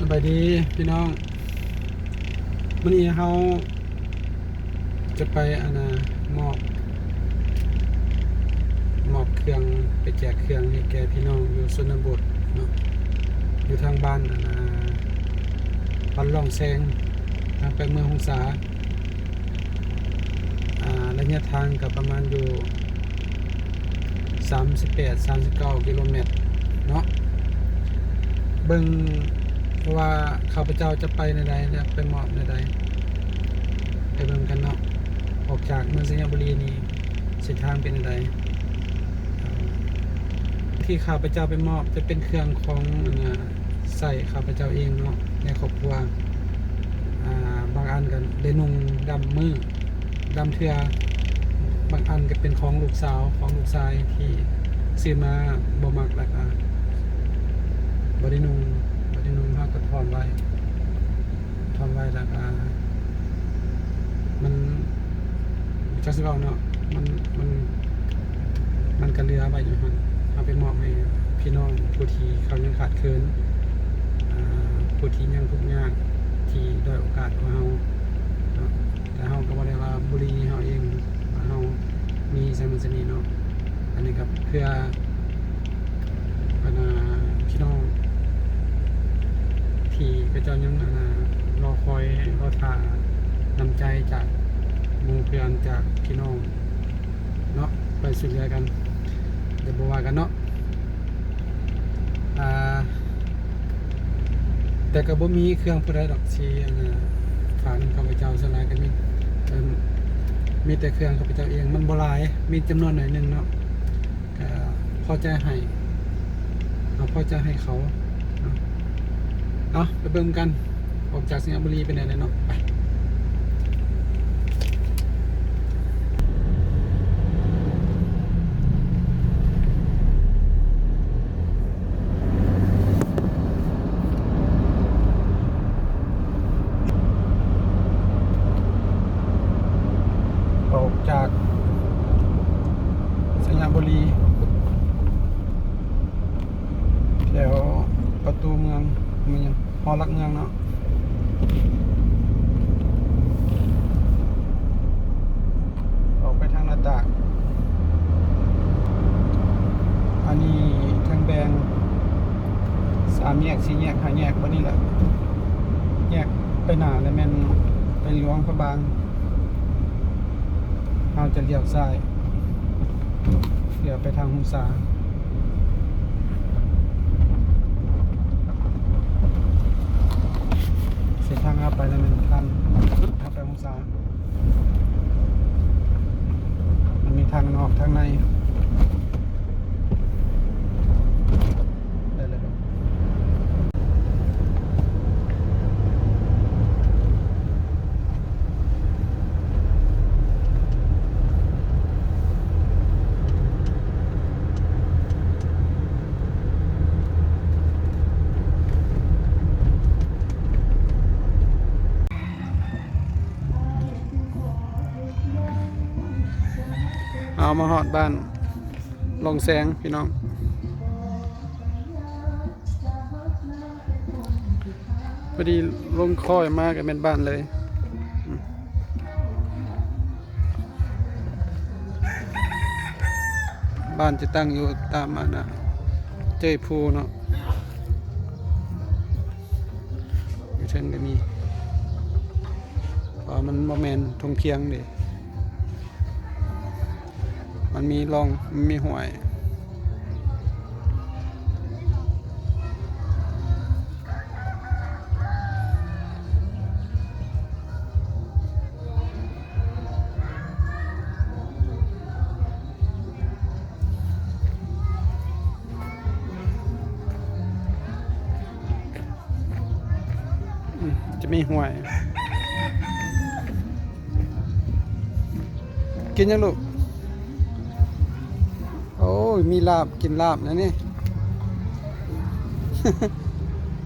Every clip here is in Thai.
สบายดีพี่น้องวันนี้เขาจะไปอนนามอบมอบเครื่องไปแจกเครื่องให้แก่พี่น้องอยู่ชนบทเนาะอยู่ทางบ้านอนนาบ้านล่องแซงทางไปเมืองหงสาอ่าระยะทางกับประมาณอยู่ 38 39 กิโลเมตรเนาะเบิ่ง ว่าข้าพเจ้าจะไปในใดจะไปมอบในใดไปเบิ่งกันเนาะออกจากเมืองสัญญบุรีนี่เส้นทางเป็นใดที่ข้าพเจ้าไปมอบจะเป็นเครื่องของอ่าใส่ข้าพเจ้าเองเนาะในครอบครัวบางอันกันได้นุ่งดำมือดำเทือบางอันก็เป็นของลูกสาวของลูกชายที่ซื้อมาบ่มักแล้วก็บไดินุงบไดินุง เขาก็ถอนไว้ถอนไว้แล้วก็มันจักสิเว้าเนาะมันมันมันกันเรือไว้อยู่หั่นเอาไปมอบให้พี่น้องผู้ที่เขายังขาดเคินผู้ที่ยังทุกข์ยากที่ด้อยโอกาสของเฮาแต่เฮาก็บ่ได้ว่าบุรีเฮาเองเฮามีสมุนสนีเนาะอันนี้ก็เพื่อพนน่ะพี่น้อง ที่พระเจ้ายังรอคอยรอทานำใจจากมูเพื่อนจากพี่น้องเนาะไปสุดเหลือกัน เดี๋ยวบอกว่ากันเนาะแต่ก็บ่มีเครื่องผู้ใดดอกที่อันะฝากนข้าพเจ้าสลายกันมีมีแต่เครื่องข้าพเจ้าเองมันบลาย มีจำนวนหน่อยหนึงเนาะพอใจให้เอาพอใจให้เขา เอาไปเบิ่มกัน ออกจากสิงห์บุรีไปไหนเลยเนาะไปออกจากสิงห์บุรีแถวประตูเมืองเมียงหอรักเมืองเนาะออกไปทางหน้าต่างอันนี้ทางแบงสามแยกสี่แยกห้าแยกวันนี้แหละแยกไปหนาแล้วแม่นไปหลวงพระบางเราจะเลี้ยวซ้ายเลี้ยวไปทางหุสาเส้นทางครับไปแล้วมันทันครับไปองศามันมีทางนอกทางใน มาหอดบ้านลงแสงพี่น้อง พอดีลงคอยมากกับเป็นบ้านเลยบ้านจะตั้งอยู่ตามอันนะเจยภูเนาะอยู่เชิงก็มีพราะมันโมเมนทงเพียงเดิ มันมีร่องมันมีห่วย จะมีห่วย กินยังลูก ยมีลาบกินลาบนะนี่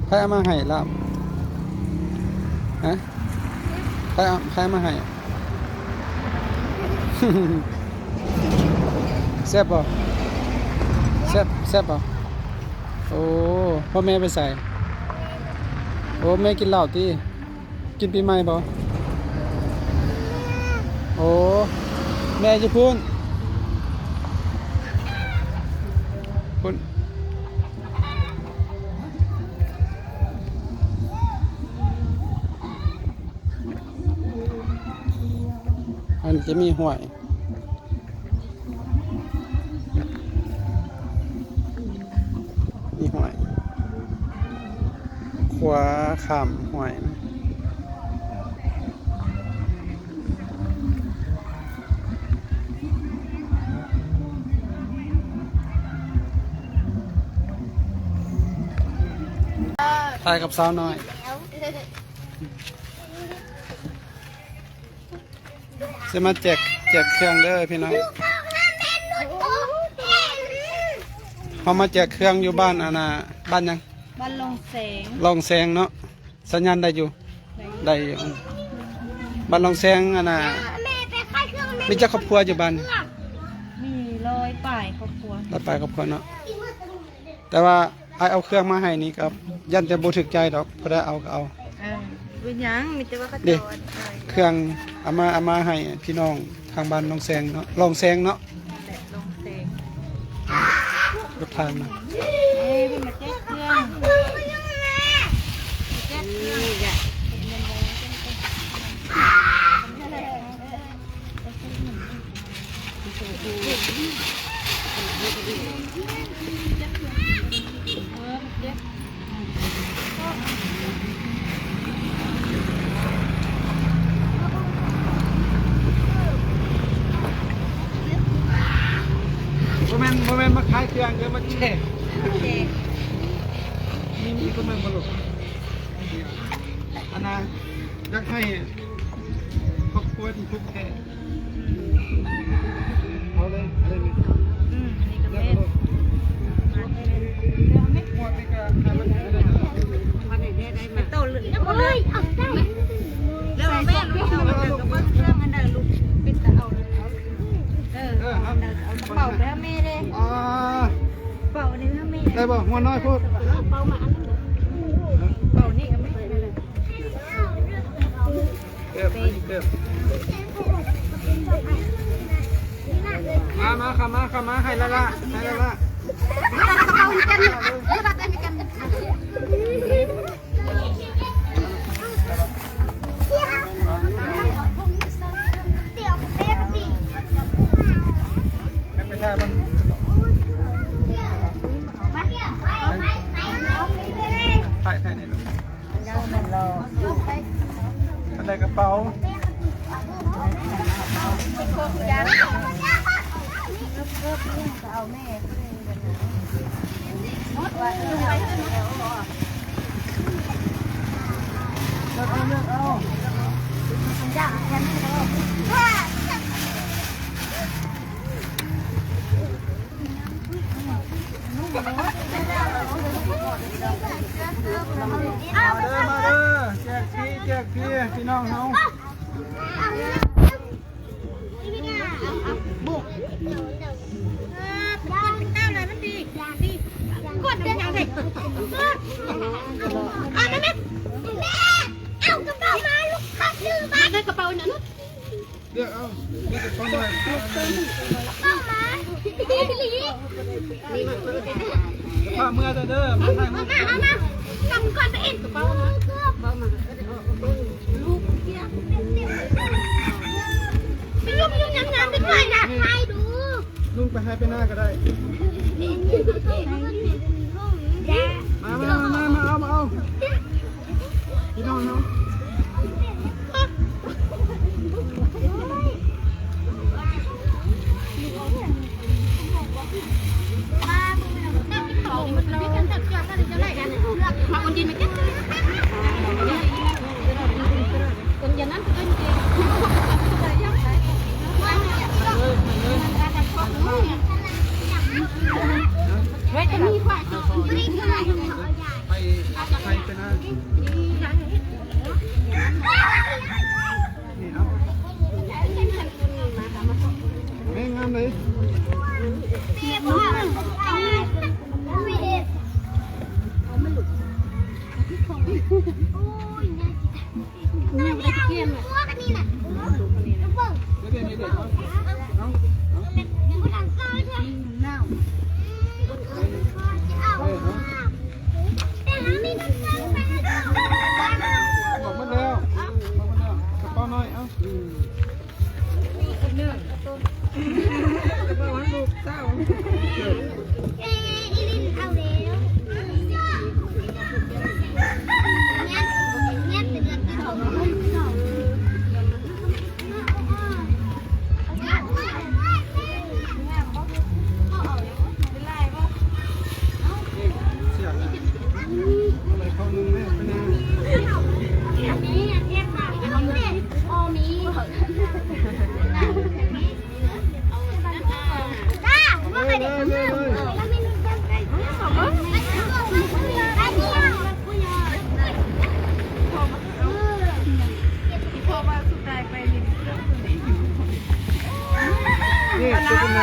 ใครเอามาให้ลาบฮะใครใครเอามาให้แซ่บป่ะแซ่บแซ่บป่ะโอ้พ่อแม่ไปใส่ โอ้แม่กินเหล้าติกินปีใหม่บ่โอ้แม่จะพูน จะมีห้วยมีห้วยขวาขามห้วยนะถ่ายกับสาวน้อย จะมาแจกแจกเครื่องเด้อพี่น้องเขามาแจกเครื่องอยู่บ้านอานาบ้านยังบ้านลงแสงลองแซงเนาะสัญญาณได้อยู่ได้อยู่บ้านลองแซงอันน่ะแม่ไปค่ายเครื่องแม่มีเจ้าครอบครัวอยู่บ้านมีร้อยป่ายครอบครัวตัดไปครอบครัวเนาะแต่ว่าไอเอาเครื่องมาให้นี่ครับยันแต่บ่ถึกใจดอกพอได้เอาก็เอาเออเป็นหยังมีแต่ว่าเขาเด็จกอดเออเครื่อง เอามาเอามาให้พี่น้องทางบ้านลองแซงเนาะลองแซงเนาะแต่ลงแสงรถทางนะเอ้ยเพิ่นมาแจ้งเครื่องแจ้งเครื่องอย่าเออเด็ก บ่แม่นบ่ อย่าขายเครื่องเดียวมาแจกเด็กมีมีคนแม่นบ่ลูกอันน่ะอยากให้ขอบคุณทุกแท่ ได้บ่หัวน้อยพูดเบาหมาอันนั้นเป๋านี่ก็แม่เก็บเก็บมามาขมาขมาให้ละละให้ละละ มาเด้อมาเด้อแจกพี่แจกพี่พี่น้องเฮาบุกก้าวเลยมันดีดีกดยังไงอะแม่ เลือกเอานี่กระเป๋าหน่อยเข้ามาลีลีผ้าเมื่อเด้อเด้อมาถ่ายมือมาเอามาจำก่อนไปเอ็นกระเป๋ามาเป๋ามาลูกเกียร์ไปยุ่งยุ่งงานไปด้วยนะให้ดูลุงไปให้ไปหน้าก็ได้มามามามาเอามาเอาพี่น้องเฮาม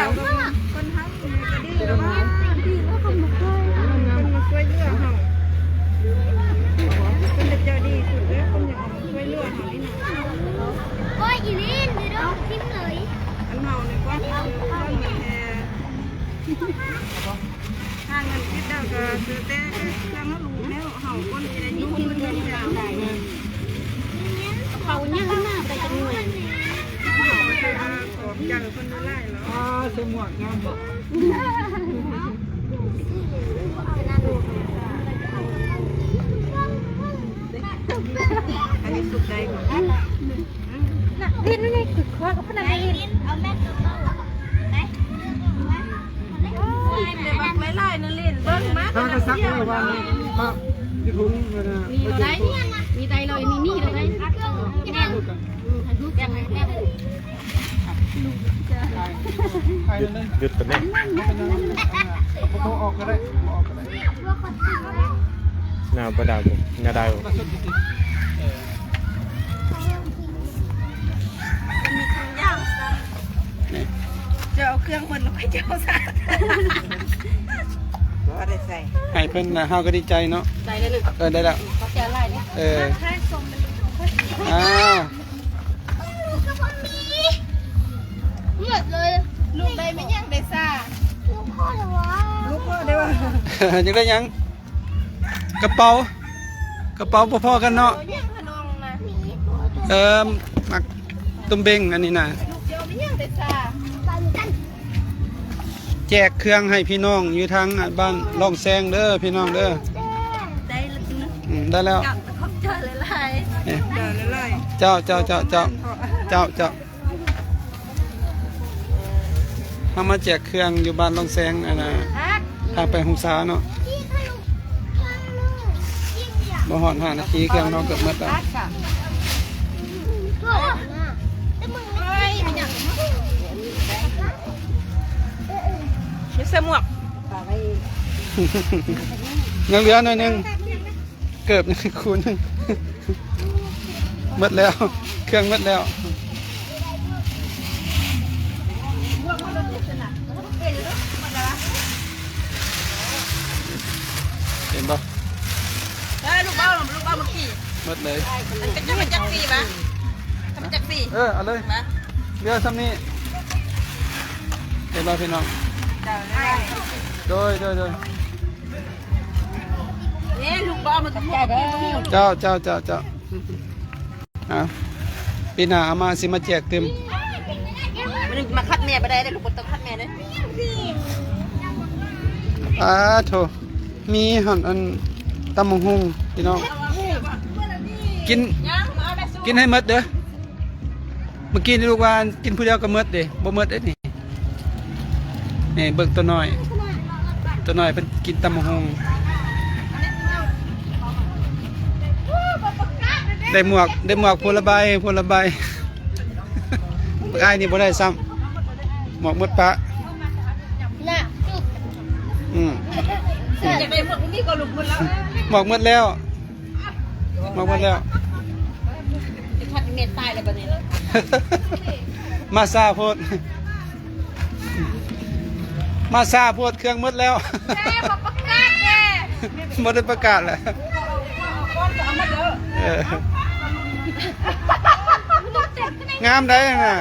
không? Con hắn đi rồi đó. Đi nó không được thôi. Con mà xoay lửa hỏng. Con được giờ đi tụi đứa con nhỏ hỏng xoay lửa hỏng đi nè. Coi gì đi đó, kiếm người. Anh màu này quá. Con mình hàng mình biết đâu cả từ té sang nó lù nếu hỏng con gì đấy nhưng không được làm này. Hầu như thế nào tại con người. Hỏng cái con nó lại nó. ว่าสมวกงามบ่อันนี้สุดใจก่อนลิ้นนี่คือคว้ากับพนันลิ้นเอาแม่ตัวโตไหนแต่บักไล่ๆนั่นเล่นเบิ่งมาถ้าก็ซักเลยวันนี้ครับที่ถุงนะมีอะไรมีใจเลยมีนี่เลยแม่ลูกกันลูก ยังไงแม่ไปเลยหยุดกันเนี่ยเอาเขาออกก็ได้เอาออกก็ได้หน้าประดาวผมหน้าดาวจะเอาเครื่องเพิ่นแล้วไปเจ้าซะบ่ได้ใส่ให้เพิ่นนะเฮาก็ดีใจเนาะใจเลยลูกเออได้แล้วเขาจะไล่เนี่ยเออให้สมอ้าว ดเลยลูกได้ไม่ยังได้ซ่าลูกพ่อเหรอวะลูกพ่อได้ว่ายังได้ยัง กระเป๋ากระเป๋าพอๆกันเนาะเอายังขนมนะเอิมมักตุ้มเบงอันนี้นะลูกเดียวไม่ยังได้ซ่าแจกเครื่องให้พี่น้องอยู่ทางบ้านล่องแซงเด้อพี่น้องเด้อได้แล้วนะอืมได้แล้วกลับขอบใจหลายเอ๊ะๆเดี๋ยวไล่เจ้าเจ้าเจ้าเจ้าเจ้า เจ้ามามาแจกเครื่องอยู่บ้านล่องแซงอันน่ะทางไปหงสาเนาะบ่ฮอด5นาทีเครื่องเราเกือบหมดแล้วมีเสื้อหมวกยังเหลือหน่อยหนึงเกือบยังคูณหนึงหมดแล้ว เครื่องหมดแล้ว มดเลยมันเป็นจะมันจักสีปะถ้ามันจักสีเออเอาเลยนะเรือซ้ำนี้เห็นปะพี่น้องเดี๋ยวไล่โดยโดยโดยนี่ลูกเบ้ามันกับใจเด้อเจ้าเจ้าเจ้าเจ้าอะปีหน้าเอามาสิมาแจกเต็มมันมาคัดแม่ไปได้เลยลูกบนต้องคัดแม่เลยอ่าโถมีหันอันตำมงหุงพี่น้อง กินยังมาแม่สู้กินให้หมดเด้อเมื่อกี้นี่ลูกว่ากินผู้เดียวก็หมดเด้บ่หมดเด้นี่นี่เบิ่งตัวน้อย ตัวน้อยเป็นกินตำมงหุงได้หมวกได้หมวกพลใบพลใบปากอ้ายนี่บ่ได้ซ้ำหมวกหมดปะน่ะจุกอืมอยากได้หมดนี่ก็ลูกหมดแล้วหมวกหมดแล้วห มวกหมดแล้ว จะคัดเมียตายเลยแบบนี้มาซาโพด มาซาโพดเครื่องหมดแล้วแม่บอกประกาศแม่หมดได้ประกาศแล้วก้อนเอามาเด้อเอองามได้น่ะ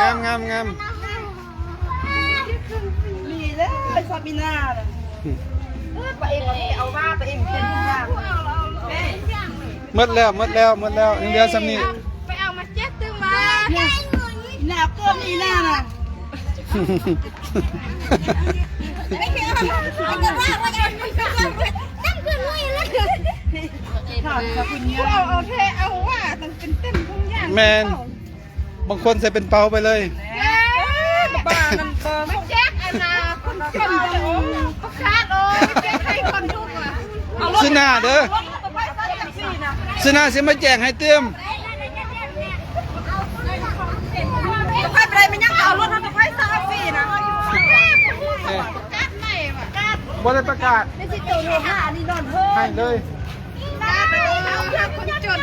งามงามงามมีเลยซาบิน่าเลยไปเองเอาว่าไปเองเป็นทุกอย่างแม่ หมดแล้วหมดแล้วหมดแล้วยังเหลือสำนี้ไปเอามาเจ็ดตึงมาหน้าก้มอีหน้าน่ะไม่เกี่ยวกับว่าว่าจะไม่ก็ตั้งขึ้นไว้แล้วถอดกับคุณเนี่ยเอาเอาแท้เอาว่าตั้งเป็นเต็มทุกอย่างแมนบางคนใส่เป็นเปาไปเลยบ้ามันเบอร์ไม่แจ๊กอันนาคนคนโอ้ประกาศโอ้แจ๊กให้คนทุกอะเอารถซื้อหน้าเด้อไปใส่แท็ก ซี่นะซื้อหน้าสิมาแจกให้เติมจะไปไปมันยังเอารถทำไปใส่แท็กซี่นะเออกัดไม่ว่ะกัดบ่ได้ประกาศไม่ใช่ตัวโลหะนี่นอนเพิ่มให้เลยกัดเอาเพื่อคนจน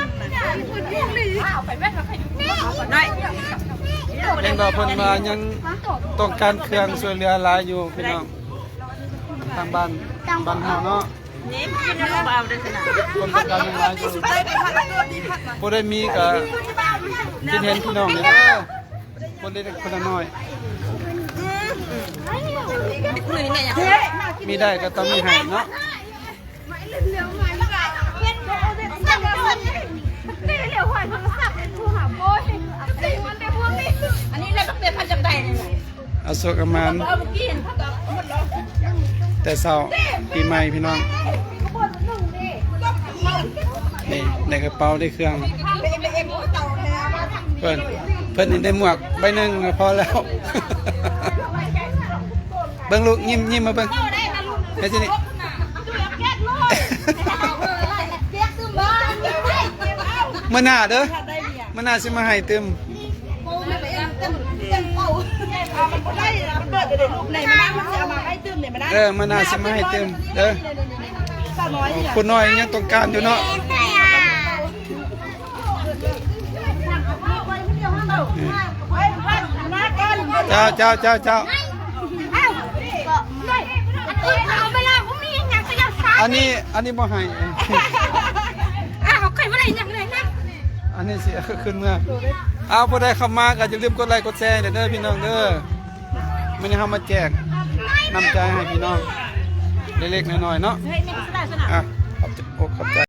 คนยิ่งดีเอาไปแม่เขาไปดูหน่อยเห็นบ่เพิ่นว่ายังต้องการเครื่องช่วยเหลือหลายอยู่พี่น้องทางบ้านบ้านเฮาเนาะ นี่กินแล้วเอาได้ขนาดคนต้องการหลายอยู่ได้ไปพัดตัวดีพัดมาบ่ได้มีก็คิดเห็นพี่น้องนี่เด้อคนเล็กคนละน้อยมีได้ก็ต้องมีให้เนาะอันนี้เลยต้องเป็นพันจำได้เลย อาสุกมานเอาเมื่อกี้เห็นเขาก็หมดแล้วแต่เช้าปีใหม่พี่น้อง นี่ในกระเป๋าได้เครื่อง เพิ่นเพิ่นนี่ได้หมวกใบหนึ่งก็พอแล้ว เบิ่งลูกยิ้มยิ้มมาเบิ่งเฮ้ยสินี่มื่อหน้าเด้อมื่อหน้าสิมาให้เติม มันเปิดไปเลยลูกไหนมานั่งมันจะเอามาให้ตื้มเนี่ยมานั่งเออมื่อหน้าสิมาให้เติมเด้อสาวน้อยเนี่ยคุณน้อยยังต้องการอยู่เนาะเจ้าเจ้าเจ้าเจ้าอันนี้อันนี้บ่ให้อันนี้สิเอาขึ้นเมื่อ เอาผู้ใดเข้ามาก็อย่าลืมกดไลค์กดแชร์เด้อพี่น้องเด้อมันนี้เฮามาแจกน้ำใจให้พี่น้องเล็กๆน้อยๆเนาะอะขอบใจอกขอบใจ